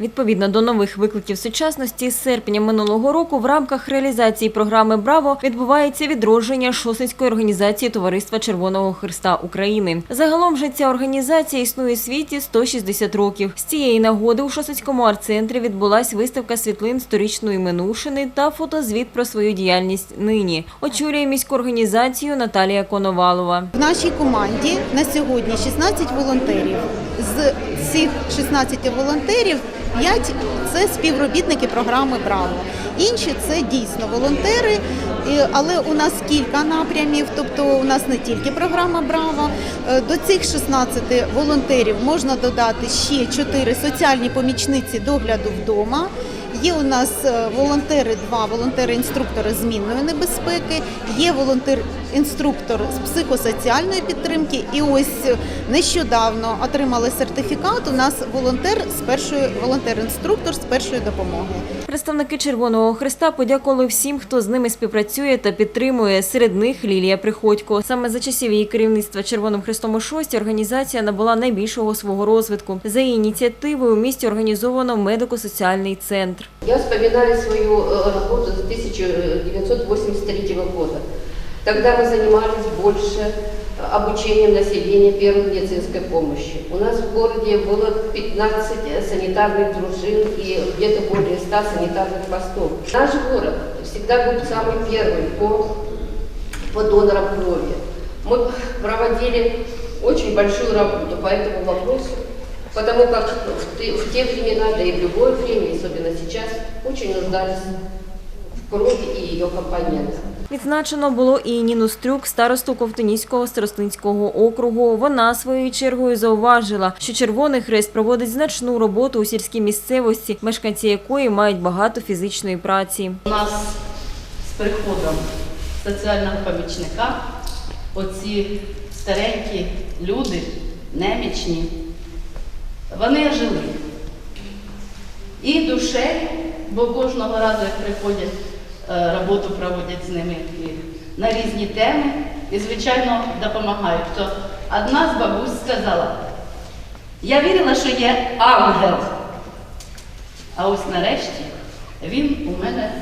Відповідно до нових викликів сучасності, з серпня минулого року в рамках реалізації програми Браво відбувається відродження Шосинської організації Товариства Червоного Христа України. Загалом же ця організація існує у світі 160 років. З цієї нагоди у Шосинському арт-центрі відбулась виставка світлин сторічної минувшини та фотозвіт про свою діяльність нині. Очолює міську організацію Наталія Коновалова. В нашій команді на сьогодні 16 волонтерів. З цих 16 волонтерів 5 – це співробітники програми Браво. Інші це дійсно волонтери, але у нас кілька напрямів, тобто у нас не тільки програма Браво. Е, До цих 16 волонтерів можна додати ще 4 соціальні помічниці догляду вдома. Є у нас е, волонтери, два волонтери-інструктори змінної небезпеки, є волонтер-інструктор з психосоціальної підтримки. І ось е, нещодавно отримали сертифікат. У нас волонтер з першої волонтер-інструктор з першої допомоги. Представники Червоного Христа подякували всім, хто з ними співпрацює та підтримує. Серед них Лілія Приходько. Саме за часів її керівництва Червоним Христом у шості організація набула найбільшого свого розвитку. За її ініціативою у місті організовано медико-соціальний центр. Я вспоминаю свою э, работу с 1983 года. Тогда мы занимались больше э, обучением населения первой медицинской помощи. У нас в городе было 15 санитарных дружин и где-то более 100 санитарных постов. Наш город всегда был самый первый по, по донорам крови. Мы проводили очень большую работу по этому вопросу, потому как в те времена, да и в любое время, особенно сейчас, очень нуждались в крови и ее компонентах. Відзначено було і Ніну Стрюк, старосту Ковтунівського старостинського округу. Вона своєю чергою зауважила, що Червоний Хрест проводить значну роботу у сільській місцевості, мешканці якої мають багато фізичної праці. У нас з приходом соціального помічника оці старенькі люди, немічні, вони жили. І душею, бо кожного разу, як приходять, роботу проводять з ними і на різні теми і, звичайно, допомагають. То одна з бабусь сказала, я вірила, що є ангел. А ось нарешті він у мене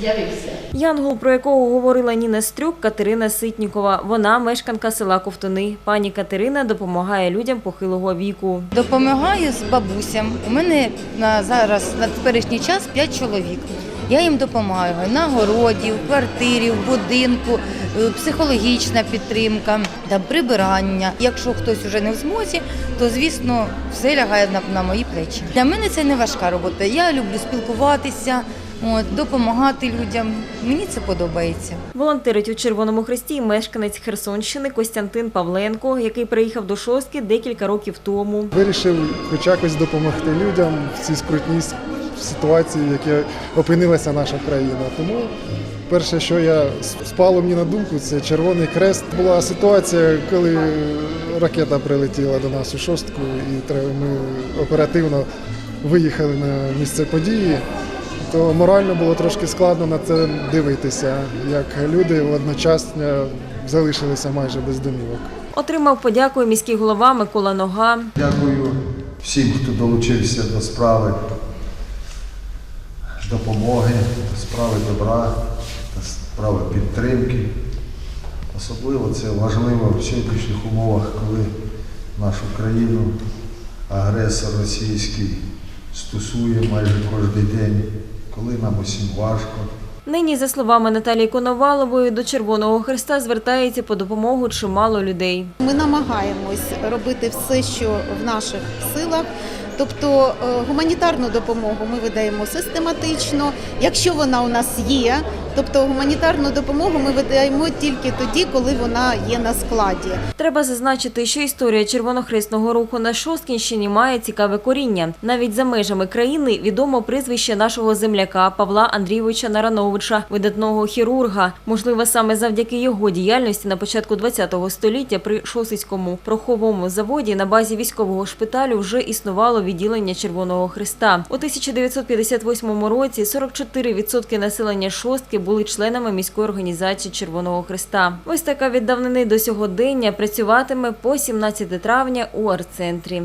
з'явився. Янгол, про якого говорила Ніна Стрюк, Катерина Ситнікова. Вона мешканка села Ковтуни. Пані Катерина допомагає людям похилого віку. Допомагаю з бабусям. У мене на зараз на теперішній час 5 чоловік. Я їм допомагаю на городі, в квартирі, в будинку, е, психологічна підтримка, там прибирання. Якщо хтось вже не в змозі, то звісно все лягає на, на мої плечі. Для мене це не важка робота. Я люблю спілкуватися, от, допомагати людям. Мені це подобається. Волонтерить у Червоному Хресті мешканець Херсонщини Костянтин Павленко, який приїхав до Шостки декілька років тому. Вирішив хоч якось допомогти людям в цій скрутній с- ситуації, в якій опинилася наша країна. Тому перше, що я спало мені на думку, це Червоний Крест. Була ситуація, коли ракета прилетіла до нас у шостку, і треба- ми оперативно виїхали на місце події. То морально було трошки складно на це дивитися, як люди одночасно залишилися майже без домівок. Отримав подяку міський голова Микола Нога. Дякую всім, хто долучився до справи допомоги, справи добра, та справи підтримки. Особливо це важливо в сьогоднішніх умовах, коли нашу країну агресор російський стосує майже кожен день, коли нам усім важко. Нині, за словами Наталії Коновалової, до Червоного Христа звертається по допомогу чимало людей. Ми намагаємось робити все, що в наших силах. Тобто е, гуманітарну допомогу ми видаємо систематично. Якщо вона у нас є, тобто гуманітарну допомогу ми видаємо тільки тоді, коли вона є на складі. Треба зазначити, що історія червонохресного руху на Шосткінщині має цікаве коріння. Навіть за межами країни відомо прізвище нашого земляка Павла Андрійовича Нарановича, видатного хірурга. Можливо, саме завдяки його діяльності на початку ХХ століття при Шосицькому пороховому заводі на базі військового шпиталю вже існувало відділення Червоного Христа. У 1958 році 44% населення Шостки були членами міської організації Червоного Христа. Ось така давнини до сьогодення працюватиме по 17 травня у арт-центрі.